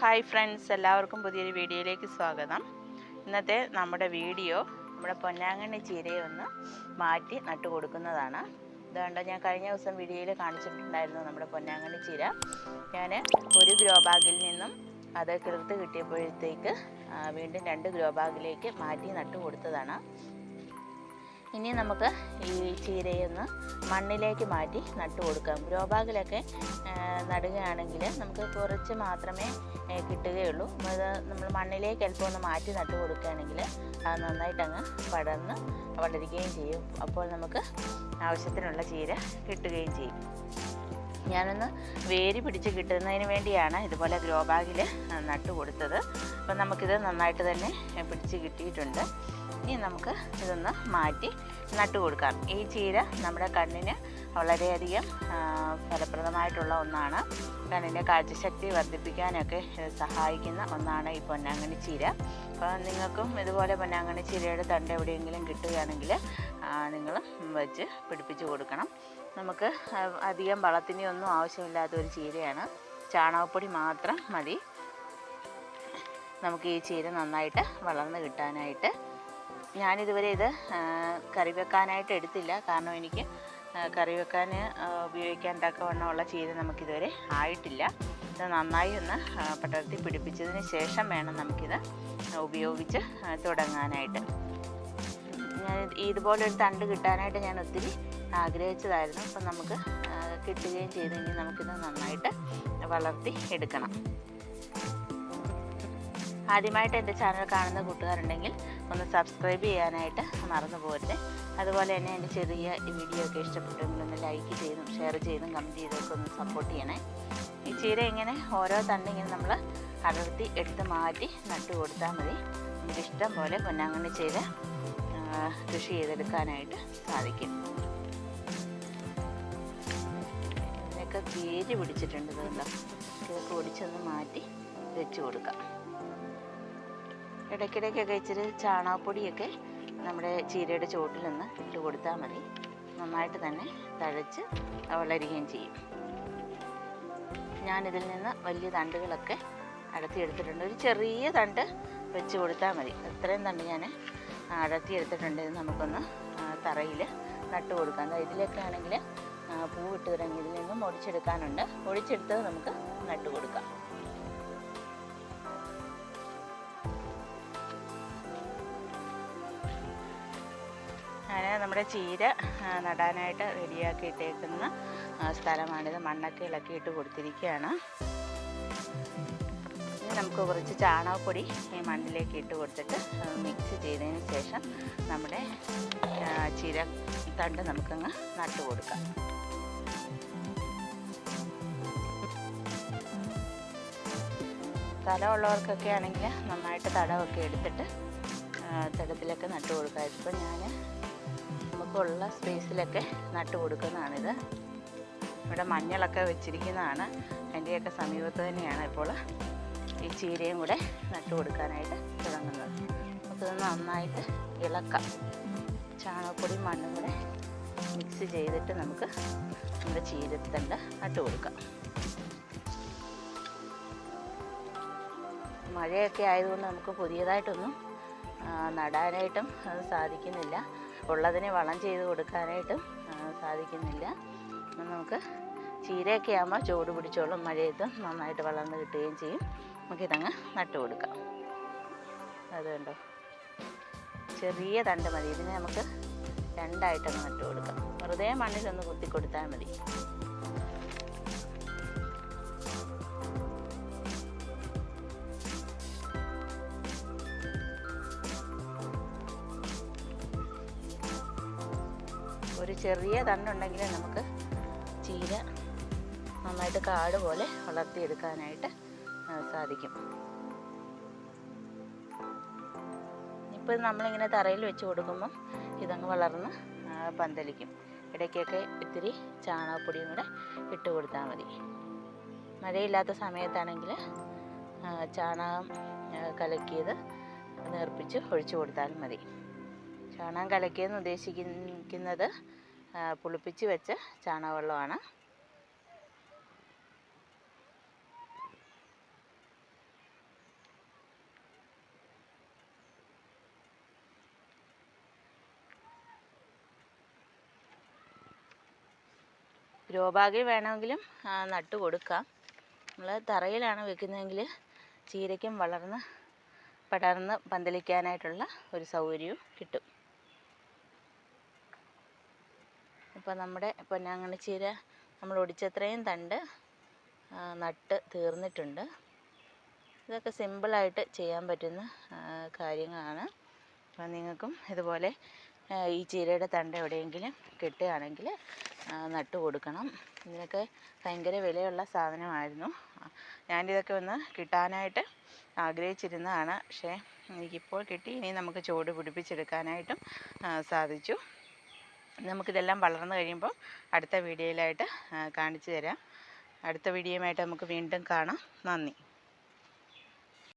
Hi friends എല്ലാവർക്കും പുതിയൊരു വീഡിയോയിലേക്ക് സ്വാഗതം. ഇന്നത്തെ നമ്മുടെ വീഡിയോ നമ്മുടെ പൊന്നാങ്കണ്ണി ചീരയെ ഒന്ന് മാറ്റി നട്ടു കൊടുക്കുന്നതാണ്. ഇതുകൊണ്ട് ഞാൻ കഴിഞ്ഞ ദിവസം വീഡിയോയിൽ കാണിച്ചിട്ടുണ്ടായിരുന്നു നമ്മുടെ പൊന്നാങ്കണ്ണി ചീര. ഞാൻ ഒരു ഗ്രോ ബാഗിൽ നിന്നും അത് കിളിർത്ത് കിട്ടിയപ്പോഴത്തേക്ക് വീണ്ടും രണ്ട് ഗ്രോ ബാഗിലേക്ക് മാറ്റി നട്ടു കൊടുത്തതാണ്. ഇനി നമുക്ക് ഈ ചീരയൊന്ന് മണ്ണിലേക്ക് മാറ്റി നട്ടു കൊടുക്കാം. ഗ്രോ ബാഗിലൊക്കെ നടുകയാണെങ്കിൽ നമുക്ക് കുറച്ച് മാത്രമേ കിട്ടുകയുള്ളൂ. അത് നമ്മൾ മണ്ണിലേക്ക് അല്പം ഒന്ന് മാറ്റി നട്ടു കൊടുക്കുകയാണെങ്കിൽ അത് നന്നായിട്ടങ്ങ് പടർന്ന് വളരുകയും ചെയ്യും. അപ്പോൾ നമുക്ക് ആവശ്യത്തിനുള്ള ചീര കിട്ടുകയും ചെയ്യും. ഞാനൊന്ന് വേരി പിടിച്ച് കിട്ടുന്നതിന് വേണ്ടിയാണ് ഇതുപോലെ ഗ്രോ ബാഗിൽ നട്ട് കൊടുത്തത്. അപ്പം നമുക്കിത് നന്നായിട്ട് തന്നെ പിടിച്ച് കിട്ടിയിട്ടുണ്ട്. ഇനി നമുക്ക് ഇതൊന്ന് മാറ്റി നട്ടു കൊടുക്കാം. ഈ ചീര നമ്മുടെ കണ്ണിന് വളരെയധികം ഫലപ്രദമായിട്ടുള്ള ഒന്നാണ്. കണ്ണിന്റെ കാഴ്ചശക്തി വർദ്ധിപ്പിക്കാനൊക്കെ സഹായിക്കുന്ന ഒന്നാണ് ഈ പൊന്നാങ്ങണി ചീര. അപ്പോൾ നിങ്ങൾക്കും ഇതുപോലെ പൊന്നാങ്ങണി ചീരയുടെ തണ്ട് എവിടെയെങ്കിലും കിട്ടുകയാണെങ്കിൽ നിങ്ങൾ വെച്ച് പിടിപ്പിച്ച് കൊടുക്കണം. നമുക്ക് അധികം വളത്തിന്റെ ഒന്നും ആവശ്യമില്ലാത്ത ഒരു ചീരയാണ്. ചാണകപ്പൊടി മാത്രം മതി. നമുക്ക് ഈ ചീര നന്നായിട്ട് വളർന്ന് കിട്ടാനായിട്ട്. ഞാനിതുവരെ ഇത് കറി വെക്കാനായിട്ട് എടുത്തില്ല. കാരണം എനിക്ക് കറി വെക്കാൻ ഉപയോഗിക്കാൻ തക്കവണ്ണമുള്ള ചീര നമുക്കിതുവരെ ആയിട്ടില്ല. ഇത് നന്നായി ഒന്ന് ആ, പടർത്തി പിടിപ്പിച്ചതിന് ശേഷം വേണം നമുക്കിത് ഉപയോഗിച്ച് തുടങ്ങാനായിട്ട്. ഞാൻ ഇത് ഇതുപോലൊരു തണ്ട് കിട്ടാനായിട്ട് ഞാൻ ഒത്തിരി ആഗ്രഹിച്ചതായിരുന്നു. അപ്പം നമുക്ക് കിട്ടുകയും ചെയ്തു. ഇനി നമുക്കിത് നന്നായിട്ട് വളർത്തി എടുക്കണം. ആദ്യമായിട്ട് എന്റെ ചാനൽ കാണുന്ന കൂട്ടുകാരുണ്ടെങ്കിൽ ഒന്ന് സബ്സ്ക്രൈബ് ചെയ്യാനായിട്ട് മറന്നു പോകരുത്. അതുപോലെ തന്നെ എന്റെ ചെറിയ വീഡിയോ ഒക്കെ ഇഷ്ടപ്പെട്ടെങ്കിൽ ഒന്ന് ലൈക്ക് ചെയ്തും ഷെയർ ചെയ്തും കമന്റ് ചെയ്തൊക്കെ ഒന്ന് സപ്പോർട്ട് ചെയ്യണേ. ഈ ചീര ഇങ്ങനെ ഓരോ തണ്ട് ഇങ്ങനെ നമ്മൾ അടർത്തി എടുത്ത് മാറ്റി നട്ടു കൊടുത്താൽ മതി. നമുക്ക് ഇഷ്ടം പോലെ പൊന്നാങ്കണ്ണി ചീര കൃഷി ചെയ്തെടുക്കാനായിട്ട് സാധിക്കും. ഇതൊക്കെ വേര് പിടിച്ചിട്ടുണ്ട് ഇതുണ്ടോ? ഇതൊക്കെ ഒടിച്ചൊന്ന് മാറ്റി വെച്ച് കൊടുക്കാം. ഇടയ്ക്കിടയ്ക്കൊക്കെ ഇച്ചിരി ചാണകപ്പൊടിയൊക്കെ നമ്മുടെ ചീരയുടെ ചുവട്ടിലൊന്ന് ഇട്ട് കൊടുത്താൽ മതി. നന്നായിട്ട് തന്നെ തഴച്ച് വളരുകയും ചെയ്യും. ഞാനിതിൽ നിന്ന് വലിയ തണ്ടുകളൊക്കെ അടർത്തിയെടുത്തിട്ടുണ്ട് ഒരു ചെറിയ തണ്ട് വെച്ച് കൊടുത്താൽ മതി. അത്രയും തണ്ട് ഞാൻ അടർത്തിയെടുത്തിട്ടുണ്ട് ഇത് നമുക്കൊന്ന് തറയിൽ നട്ട് കൊടുക്കാം. ഇതിലൊക്കെ ആണെങ്കിൽ പൂവിട്ട് തുടങ്ങി. ഇതിൽ നിന്നും ഒടിച്ചെടുക്കാനുണ്ട്. ഒടിച്ചെടുത്തത് നമുക്ക് നട്ട് കൊടുക്കാം. നമ്മുടെ ചീര നടാനായിട്ട് റെഡിയാക്കി ഇട്ടേക്കുന്ന ആ, സ്ഥലമാണിത്. മണ്ണൊക്കെ ഇളക്കി ഇട്ട് കൊടുത്തിരിക്കുകയാണ്. ഇനി നമുക്ക് കുറച്ച് ചാണകപ്പൊടി ഈ മണ്ണിലേക്ക് ഇട്ട് കൊടുത്തിട്ട് മിക്സ് ചെയ്തതിന് ശേഷം നമ്മുടെ ചീര തണ്ട് നമുക്കങ്ങ് നട്ടു കൊടുക്കാം. സ്ഥലമുള്ളവർക്കൊക്കെ ആണെങ്കിൽ നന്നായിട്ട് തടമൊക്കെ എടുത്തിട്ട് തടത്തിലൊക്കെ നട്ടു കൊടുക്കാം. ഇപ്പം ഞാൻ നമുക്കുള്ള സ്പേസിലൊക്കെ നട്ടു കൊടുക്കുന്നതാണിത്. ഇവിടെ മഞ്ഞളൊക്കെ വെച്ചിരിക്കുന്നതാണ്. അതിന്റെയൊക്കെ സമീപത്ത് തന്നെയാണ് ഇപ്പോൾ ഈ ചീരയും കൂടെ നട്ടു കൊടുക്കാനായിട്ട് തുടങ്ങുന്നത്. നമുക്കിത് നന്നായിട്ട് ഇളക്കാം. ചാണകപ്പൊടി മണ്ണും കൂടെ മിക്സ് ചെയ്തിട്ട് നമുക്ക് നമ്മുടെ ചീരത്തണ്ട് നട്ടു കൊടുക്കാം. മഴയൊക്കെ ആയതുകൊണ്ട് നമുക്ക് പുതിയതായിട്ടൊന്നും നടാനായിട്ടും അത് സാധിക്കുന്നില്ല. ഉള്ളതിനെ വളം ചെയ്ത് കൊടുക്കാനായിട്ട് സാധിക്കുന്നില്ല. നമുക്ക് ചീരയൊക്കെ ആകുമ്പോൾ ചൂട് പിടിച്ചോളും മഴയത്ത് നന്നായിട്ട് വളർന്ന് കിട്ടുകയും ചെയ്യും. നമുക്കിതങ്ങ് നട്ടു കൊടുക്കാം. അതുകൊണ്ടോ കണ്ടോ? ചെറിയ തണ്ട് മതി. ഇതിനെ നമുക്ക് രണ്ടായിട്ടങ്ങ് നട്ടു കൊടുക്കാം. വെറുതെ മണ്ണിലൊന്ന് കുത്തി കൊടുത്താൽ മതി. ഒരു ചെറിയ തണ്ടുണ്ടെങ്കിൽ നമുക്ക് ചീര നന്നായിട്ട് കാട് പോലെ വളർത്തിയെടുക്കാനായിട്ട് സാധിക്കും. ഇപ്പോൾ നമ്മളിങ്ങനെ തറയിൽ വെച്ച് കൊടുക്കുമ്പം ഇതങ്ങ് വളർന്ന് പന്തലിക്കും. ഇടയ്ക്കൊക്കെ ഇത്തിരി ചാണകപ്പൊടിയും കൂടെ ഇട്ട് കൊടുത്താൽ മതി. മഴയില്ലാത്ത സമയത്താണെങ്കിൽ ചാണകം കലക്കിയത് നേർപ്പിച്ച് ഒഴിച്ചു കൊടുത്താലും മതി. ചാണകം കലക്കിയെന്ന് ഉദ്ദേശിക്കുന്നത് പുളിപ്പിച്ച് വെച്ച ചാണകവെള്ളമാണ്. ഗ്രോ ബാഗിൽ വേണമെങ്കിലും നട്ട് കൊടുക്കാം. നമ്മൾ തറയിലാണ് വെക്കുന്നതെങ്കിൽ ചീരയ്ക്കും വളർന്ന് പടർന്ന് പന്തലിക്കാനായിട്ടുള്ള ഒരു സൗകര്യവും കിട്ടും. ഇപ്പോൾ നമ്മുടെ പൊന്നാങ്കണ്ണി ചീര നമ്മൾ ഒടിച്ചത്രയും തണ്ട് നട്ട് തീർന്നിട്ടുണ്ട്. ഇതൊക്കെ സിമ്പിളായിട്ട് ചെയ്യാൻ പറ്റുന്ന കാര്യങ്ങളാണ്. അപ്പോൾ നിങ്ങൾക്കും ഇതുപോലെ ഈ ചീരയുടെ തണ്ട് എവിടെയെങ്കിലും കിട്ടുകയാണെങ്കിൽ നട്ടു കൊടുക്കണം. ഇതിനൊക്കെ ഭയങ്കര വിലയുള്ള സാധനമായിരുന്നു. ഞാനിതൊക്കെ ഒന്ന് കിട്ടാനായിട്ട് ആഗ്രഹിച്ചിരുന്നതാണ്. പക്ഷേ എനിക്കിപ്പോൾ കിട്ടി. ഇനി നമുക്ക് ചുവട് പിടിപ്പിച്ചെടുക്കാനായിട്ടും സാധിച്ചു. നമുക്കിതെല്ലാം വളർന്നു കഴിയുമ്പോൾ അടുത്ത വീഡിയോയിലായിട്ട് കാണിച്ചു തരാം. അടുത്ത വീഡിയോയുമായിട്ട് നമുക്ക് വീണ്ടും കാണാം. നന്ദി.